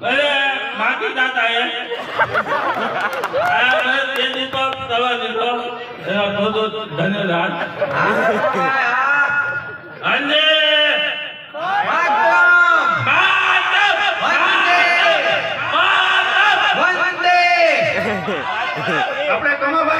અરે માટી દાતા એ. આ મને તે દીધો દવા દીધો. એનો તો ધન્યવાદ અને આપણે કમાભાઈ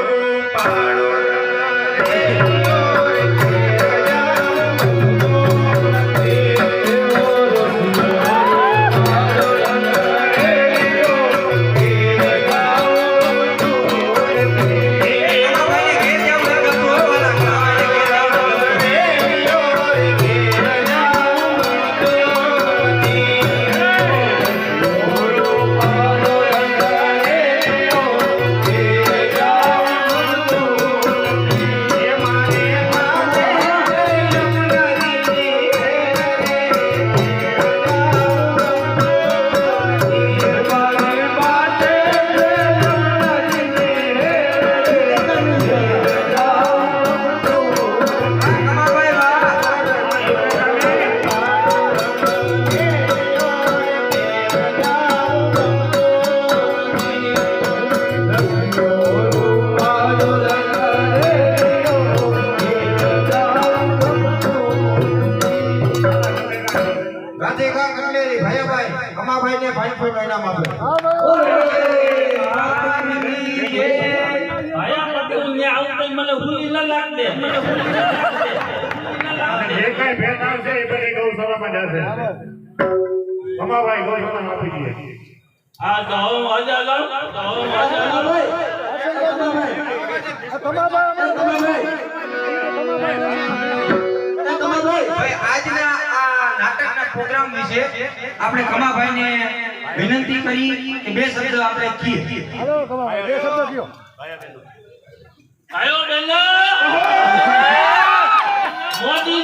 ન લાગતે જે કઈ બધી ગૌશાળામાં જશે કમાભાઈ ગૌશાળામાં આપી. દઈએ આ તો મજા લો તો મજા લો ભાઈ પ્રોગ્રામ વિશે આપણે કમાભાઈને વિનંતી કરી કે બે શબ્દ આપણે કહીએ. ને મોદી